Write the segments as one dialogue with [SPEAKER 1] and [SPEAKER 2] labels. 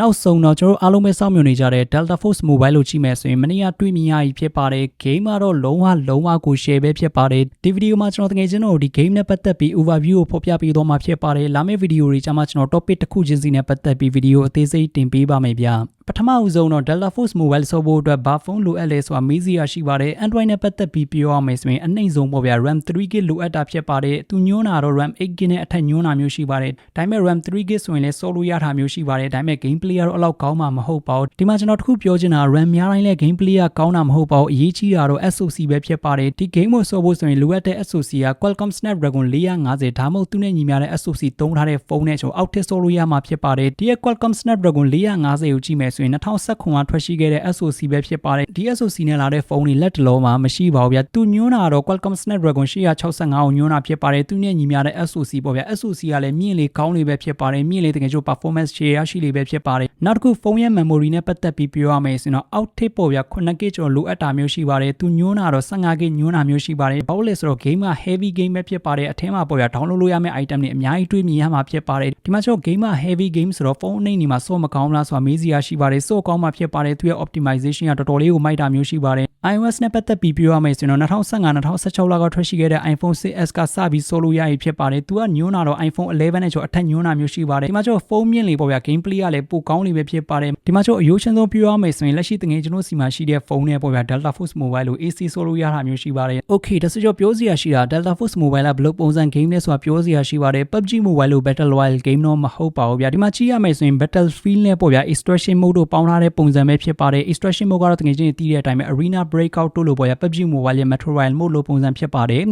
[SPEAKER 1] နောက်ဆုံးတော့ကျွန်တော်တို့အားလုံးပဲစောင့်မျှော်နေကြတဲ့ Delta Force Mobile လို့ကြည့်မယ်ဆိုရင်မနေ့ကတွေ့မြင်ရပြီဖြစ်ပါတယ် game ကတော့လုံးဝလုံးဝကို share ပဲဖြစ်ပါတယ်ဒီဗီဒီယိုမှာကျွန်တော်တကယ်ချင်းတို့ဒီ game နဲ့ပတ်သက်ပြီး overview ကိုဖော်ပြပေးသွားမှာဖြစ်ပါတယ်လာမယ့်ဗီဒီယိုတွေကျမှကျွန်တော် topic တစ်ခုချင်းစီနဲ့ပတ်သက်ပြီးဗီဒီယိုအသေးစိတ်တင်ပေးပါမယ်ဗျာပထမအဦးဆုံးတော့ Delta Force Mobile ဆော့ဖို့အတွက်ဘာဖုန်းလိုအပ်လဲဆိုတာမေးစရာရှိပါတယ် Android နဲ့ပတ်သက်ပြီးပြောရမယ်ဆိုရင်အနှိမ့်ဆုံးပေါ့ဗျာ RAM 3GB လိုအပ်တာဖြစ်ပါတယ်သူညွှန်းတာတော့ RAM 8GB နဲ့အထက်ညွှန်းတာမျိုးရှိပါတယ်ဒါပေမဲ့ RAM 3GB ဆိုရင်လည်းဆော့လို့ရတာမျိုးရှိပါတယ်ဒါပေမဲ့ gameplay ကတော့အလောက်ကောင်းမှာမဟုတ်ပါဘူးဒီမှာကျွန်တော်တခုပြောချင်တာ RAM များတိုင်းလည်း gameplay ကကောင်းတာမဟုတ်ပါဘူးအရေးကြီးတာတော့ SoC ပဲဖြစ်ပါတယ်ဒီ game ကိုဆော့ဖို့ဆိုရင်လိုအပ်တဲ့ SoC က Qualcomm Snapdragon 450ဒါမှမဟုတ်သူနဲ့ညီမျှတဲ့ SoC သုံးထားတဲ့ဖုန်းနဲ့ကျွန်တော်အောက်ထစ်ဆော့လို့ရမှာဖြစ်ပါတယ်ဒီ Qualcomm Snapdragon 450ကိုကြည့်မယ်ဆိုရင်2019မှာထွက်ရှိခဲ့တဲ့ SoC ပဲဖြစ်ပါတယ်ဒီ SoC နဲ့လာတဲ့ဖုန်းတွေလက်တလုံးမှာမရှိပါဘူးဗျာသူညွှန်းတာတော့ Qualcomm Snapdragon 865ကိုညွှန်းတာဖြစ်ပါတယ်သူနဲ့ညီမျှတဲ့ SoC ပေါ့ဗျာ SoC ကလည်းမြင့်လေကောင်းလေပဲဖြစ်ပါတယ်မြင့်လေတကယ်ကျိုး performance share ရရှိလေပဲဖြစ်ပါတယ်နောက်တစ်ခုဖုန်းရဲ့ memory နဲ့ပတ်သက်ပြီးပြောရမယ်ဆိုရင်တော့ out tip ပေါ့ဗျာ 9GB ကျော်လိုအပ်တာမျိုးရှိပါတယ်သူညွှန်းတာတော့ 15GB ညွှန်းတာမျိုးရှိပါတယ်ဘာလို့လဲဆိုတော့ game က heavy game ပဲဖြစ်ပါတယ်အထင်းမှာပေါ့ဗျာ download လုပ်ရမယ့် item တွေအများကြီးတွေးမြင်ရမှာဖြစ်ပါတယ်ဒီမှာကျွန်တော် game က heavy game ဆိုတော့ဖုန်းအနေနဲ့မှာစော့မကောင်းလားဆိုတာမေးစရာရှိပါတယ်စော့ကောင်းမှဖြစ်ပါတယ်သူရဲ့ optimization ကတော်တော်လေးကိုမိုက်တာမျိုးရှိပါတယ် iOS နဲ့ပတ်သက်ပြီးပြောရမယ်ဆိုရင်တော့2015-2016လောက်ကထွက်ရှိခဲ့တဲ့ iPhone 6s ကစပြီးဆိုလို့ရပြီဖြစ်ပါတယ်သူကညွှန်းတာတော့ iPhone 11နဲ့ကျော်အထက်ညွှန်းတာမျိုးရှိပါတယ်ဒီမှာကျွန်တော်ဖုန်းမြင့်လေပေါ့ဗျာ gameplay ကလည်းပိုကောင်းလေပဲဖြစ်ပါတယ်ဒီမှာကျွန်တော်အယိုးရှင်ဆုံးပြောရမယ်ဆိုရင်လက်ရှိတငယ်ကျွန်တော်စီမှာရှိတဲ့ဖုန်းနဲ့ပေါ့ဗျာ Delta Force Mobile လို့ AC ဆိုလို့ရတာမျိုးရှိပါတယ် Okay ဒါဆိုကျွန်တော်ပြောစရာရှိတာ Delta Force Mobile ကဘယ်လိုပုံစံ game လဲဆိုတာပြောစရာရှိပါတယ် PUBG Mobile လို့ Battle Royale game တော့မဟုတ်ပါဘူးဗျာဒီမှာကြည့်ရမယ်ဆိုရင် Battlefield နဲ့ပေါ့ဗျာ extraction mode တို့ပေါင်းထားတဲ့ပုံစံပဲဖြစ်ပါတယ် extraction mode ကတော့တကယ်ချင်းတည်တဲ့အတိုင်းပဲ arena breakout တို့လို့ပေါ့ဗျာ PUBG Mobile ရဲ့ Metro Royale mode လို့ပုံစံဖြစ်ပါတယ်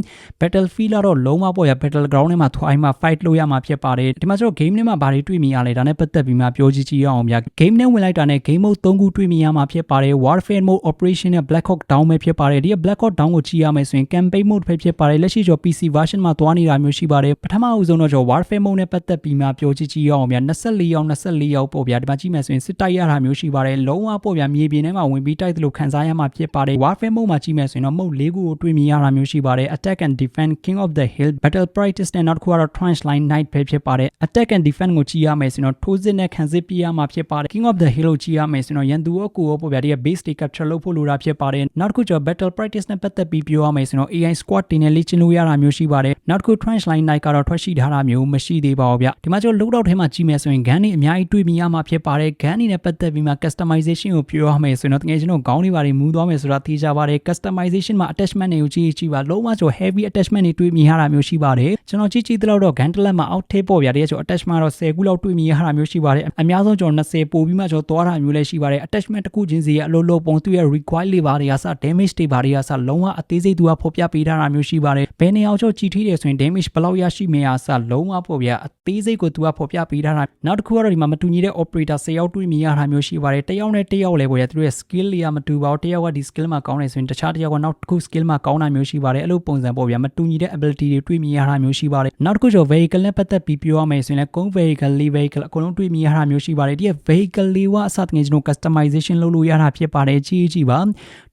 [SPEAKER 1] Battlefield ကတော့လုံးဝပေါ့ဗျာ Battleground ထဲမှာထွိုင်းမှာ fight လုပ်ရမှာဖြစ်ပါတယ်ဒီမှာကျွန်တော် game ထဲမှာဘာတွေတွေ့မြင်ရလဲဒါနဲ့ပတ်သက်ပြီးမှပြောကြည့်ကြည့်ရအောင်ဗျာ game နဲ့ဝင်လိုက်တာနဲ့ game mode 3ခုတွေ့မြင်ရမှာဖြစ်ပါတယ် Warfare mode Operation နဲ့ Black Hawk Down ပဲဖြစ်ပါတယ်ဒီက Black Hawk Down ကိုကြည့်ရမယ်ဆိုရင် campaign mode ပဲဖြစ်ပါတယ်လက်ရှိကျွန်တော် PC version မှာသွားနေတာမျိုးရှိပါတယ်ပထမအဦးဆုံးတော့ကျွန်တော် Warfare mode နဲ့ပတ်သက်ပြီးမှပြောကြည့်ကြည့်ရအောင်ဗျာ24ရောက်24ရောက်ပေါ့ဗျာဒီမှာကြည့်မယ်ဆိုရင်စစ်တိုက်ရတာမျိုးရှိပါတယ်လုံးဝပေါ့ဗျာမြေပြင်ထဲမှာဝင်ပြီးတိုက်သလိုခံစားရမှာဖြစ်ပါတယ် Warfare mode မှာကြည့်မယ်ဆိုရင်တော့ mode ၄ခုကိုတွေ့မြင်ရတာမျိုးရှိပါတယ် Attack and Defend King of the Hill Battle Practice နဲ့နောက်တစ်ခုကတော့ Trench Line Night ပဲဖြစ်ပါတယ် Attack and Defend ကိုကြည့်ရမယ်ဆိုရင်တော့ထိုးစစ်နဲ့ခံစစ်ပြရမှာဖြစ်ပါတယ် King of the Hill ကိုကြည့်ရမယ်ဆိုရင်တော့ရန်သူရောကိုရောပေါ့ဗျာဒီက base တွေ capture လုပ်ဖို့လိုတာဖြစ်ပါတယ်နောက်တစ်ခုကျတော့ Battle Practice နဲ့ပတ်သက်ပြီးပြောရမယ်ဆိုရင်တော့ AI squad တင်နဲ့လေ့ကျင့်လို့ရတာမျိုးရှိပါတယ်နောက်တစ်ခု Trench Line Night ကတော့ထွက်ရှိထားတာမျိုးမရှိသေးပါဘူးဗျဒီမှာကျတော့ loadout ထဲမှာကြည့်မယ်ဆိုရင် gun တွေအများကြီးတွေ့မြင်ရမှာဖြစ်ပါတယ် gun တွေနဲ့ပတ်သက်ပြီးမှ customization ကိုပြောရမယ်ဆိုရင်တော့တကယ်ကျွန်တော်ခေါင်းတွေပါတယ်မူးသွားမယ်ဆိုတာသိကြပါတယ် customization မှာ attachment တွေကိုကြည့်ကြည့်ပါလုံးဝကျွန်တော် heavy attachment တွေတွေ့မြင်ရတာမျိုးရှိပါတယ်ကျွန်တော်ကြည့်ကြည့်သလောက်တော့ gun တစ်လက်မှာ out tape ပေါ့ဗျာတကယ်ကျွန်တော် attachment တော့10ခုလောက်တွေ့မြင်ရတာမျိုးရှိပါတယ်အများဆုံးကျွန်တော်20ပို့ပြီးမှကျွန်တော်သွားတာမျိုးလည်းရှိပါတယ် attachment တစ်ခုချင်းစီရဲ့အလိုလိုပုံသူ့ရဲ့ require တွေပါတွေကစ damage တွေပါတွေကစလုံးဝအသေးစိတ်သူကဖော်ပြပေးထားတာမျိုးရှိပါတယ်ဘယ်နေအောင်ကျွန်တော်ကြည့်ထိတယ်ဆိုရင် damage ဘယ်လောက်ရရှိမရစလုံးဝပေါ့ဗျာအသေးစိတ်ကိုသူကဖော်ပြပေးထားတာနောက်တစ်ခုကတော့ဒီမှာမတူညီတဲ့ operator 10ယောက်တွေ့မြင်ရတာမျိုးရှိပါတယ်တယောက်နဲ့တယောက်လည်းပေါ့ဗျာသူတို့ရဲ့ skill တွေကမတူပါဘူးတယောက်ကဒီ skill မှာကောင်းတယ်ဆိုရင်တခြားတယောက်ကနောက်တစ်ခု skill မှာကောင်းတာမျိုးရှိပါတယ်အဲ့လိုပုံစံပေါ့ဗျာမတူညီတဲ့ ability တွေတွေ့မြင်ရတာမျိုးရှိပါတယ်နောက်တစ်ခုကျတော့ vehicle နဲ့ပတ်သက်ပြီးပြောရမယ်ဆိုရင်လည်းကုန်း vehicle လေး vehicle အကုန်လုံးတွေ့မြင်ရတာမျိုးရှိပါတယ်ဒီ vehicle လေးကအစတငယ်ကျွန်တော် customization လုပ်လို့ရတာဖြစ်ပါတယ်ကြီးကြီးပါ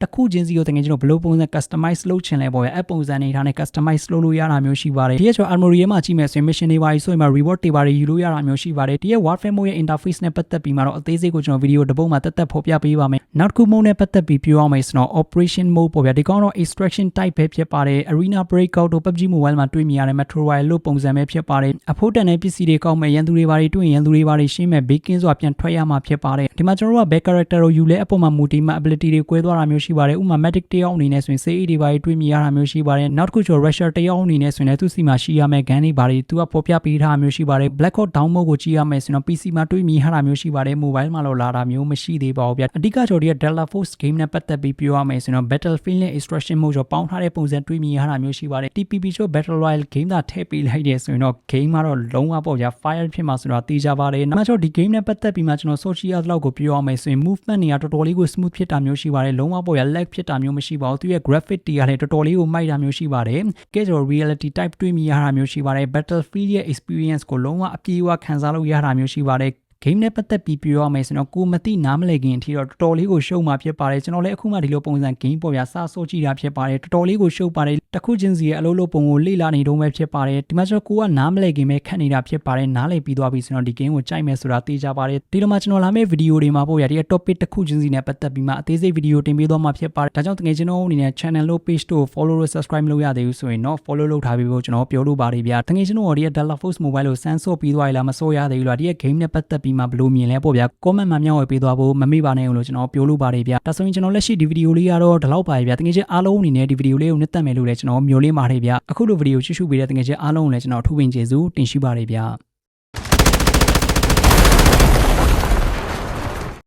[SPEAKER 1] တခုချင်းစီကိုတငယ်ကျွန်တော်ဘယ်လိုပုံစံ customize လုပ်ချင်လဲပေါ့ဗျာအပုံစံနေတာနဲ့ customize လုပ်လို့ရတာမျိုးရှိပါတယ်ဒီကကျွန်တော် armory မှာကြည့်မယ်ဆိုရင် mission တွေပါဆိုရင်မှာ reward တွေပါယူလို့ရတာမျိုးရှိပါတယ်ဒီရဲ့ warfare mode ရဲ့ interface နဲ့ပတ်သက်ပြီးမှတော့အသေးစိတ်ကိုကျွန်တော်ဗီဒီယိုတစ်ပုဒ်မှာတက်တက်ဖော်ပြပေးပါမယ်နောက်တစ်ခု mode နဲ့ပတ်သက်ပြီးပြောရမယ်ဆိုတော့ operation mode ပေါ့ဗျာဒီကောင်တော့ extraction type ပဲဖြစ်ပါတယ် arena breakout တို့ PUBG mobile မှာတွေ့မြင်ရတဲ့ metro royale လို့ပုံစံပဲဖြစ်ပါတယ်အဖို့တန်တဲ့ပစ္စည်းတွေကောက်မဲ့ရန်သူတွေပါတွေတွေ့ရင်ရန်သူတွေပါတွေရှင်းမဲ့ဘေးကင်းစွာပြန်ထွက်ရမှာဖြစ်ပါတယ်ဒီမှာကျွန်တော်တို့က back character ကိုယူလဲအပေါ်မှာ multi map ability တွေကွဲသွားတာမျိုးရှိပါတယ်ဥပမာ medic တယောက်အနေနဲ့ဆိုရင် CE တွေပါတွေတွေ့မြင်ရတာမျိုးရှိပါတယ်နောက်တစ်ခုကျွန်တော် rusher တယောက်အနေနဲ့ဆိုရင်လည်းသူ့စီမှာရှိရမယ့် gun တွေပါတွေသူကဖော်ပြပေးထားမျိုးရှိပါတယ် black hawk down mode ကိုကြည့်ရမယ်ဆိုရင်တော့ PC မှာတွေ့မြင်ရတာမျိုးရှိပါတယ် mobile မှာတော့လာတာမျိုးမရှိသေးပါဘူးဗျအဓိကကျွန်တော်တို့ရဲ့ Delta Force game နဲ့ပတ်သက်ပြီးပြောရမယ်ဆိုရင်တော့ Battlefield နဲ့ Extraction mode ကိုပေါင်းထားတဲ့ပုံစံတွေ့မြင်ရတာမျိုးရှိပါတယ် TPP ချို့ Battle Royale game သာထည့်ပေးလိုက်တယ်ဆိုရင်တော့ game ကတော့လုံးဝပေါ့ဗျာ fire ဖြစ်မှာဆိုတော့သိကြပါတယ်နောက်ကျွန်တော်ဒီ game နဲ့ပတ်သက်ပြီးမှကျွန်တော် social လောက်ကိုပြောရမယ်ဆိုရင် movement တွေကတော်တော်လေးကို smooth ဖြစ်တာမျိုးရှိပါတယ်လုံးဝပေါ့ဗျာ lag ဖြစ်တာမျိုးမရှိပါဘူးသူရဲ့ graphic တွေကလည်းတော်တော်လေးကိုမိုက်တာမျိုးရှိပါတယ်ကဲကျွန်တော် reality type တွေ့မြင်ရတာမျိုးရှိပါတယ် Battlefield ရဲ့ experience ကိုလုံးဝအပြေအဝခံစားလို့ရတာမျိုးရှိပါတယ် game နဲ့ပတ်သက်ပြီးပြောရမယ်ဆိုတော့ကိုမသိနားမလည်ခင်အထိတော့တော်တော်လေးကိုရှုံးမှာဖြစ်ပါတယ်ကျွန်တော်လည်းအခုမှဒီလိုပုံစံ game ပေါ်ပြစဆိုးကြည့်တာဖြစ်ပါတယ်တော်တော်လေးကိုရှုပ်ပါတယ် တစ်ခုချင်းစီရဲ့အလုပ်လုပ်ပုံကိုလေ့လာနေတော့ပဲဖြစ်ပါတယ်ဒီမှာကျွန်တော်ကိုကနားမလဲခင်ပဲခတ်နေတာဖြစ်ပါတယ်နားလည်ပြီးသွားပြီဆိုတော့ဒီ game ကိုကြိုက်မယ်ဆိုတာသိကြပါတယ်ဒီလိုမှကျွန်တော်လာမယ့်ဗီဒီယိုတွေမှာပို့ရဒီ topic တစ်ခုချင်းစီနဲ့ပတ်သက်ပြီးမှအသေးစိတ်ဗီဒီယိုတင်ပေးသွားမှာဖြစ်ပါတယ်ဒါကြောင့်တကယ်ကျွန်တော်အနေနဲ့ channel လို့ page တို့ follow လို့ subscribe မလုပ်ရသေးဘူးဆိုရင်တော့ follow လုပ်ထားပြီးဖို့ကျွန်တော်ပြောလို့ပါတယ်ဗျာတကယ်ကျွန်တော်ဒီ Della Force Mobile ကိုစမ်းဆော့ပြီးသွားရလားမဆော့ရသေးဘူးလားဒီရဲ့ game နဲ့ပတ်သက်ပြီးမှဘယ်လိုမြင်လဲပေါ့ဗျာ comment မှာမျှဝေပေးသွားဖို့မမေ့ပါနဲ့လို့ကျွန်တော်ပြောလို့ပါတယ်ဗျာဒါဆိုရင်ကျွန်တော်လက်ရှိဒီဗီဒီယိုလေးကတော့ဒီလောက်ပါဗျာတကယ်ချင်းအားလုံးအနေနဲ့ဒီဗီဒီယိုလေးကိုနှစ်သက်မယ်လို့လည်းကျွန်တော်မျှော်လင့်ပါတယ်ဗျာအခုလိုဗီဒီယိုချစ်ရှုပေးတဲ့တကယ်ချင်းအားလုံးကိုလည်းကျွန်တော်အထူးပင်ကျေးဇူးတင်ရှိပါတယ်ဗျာ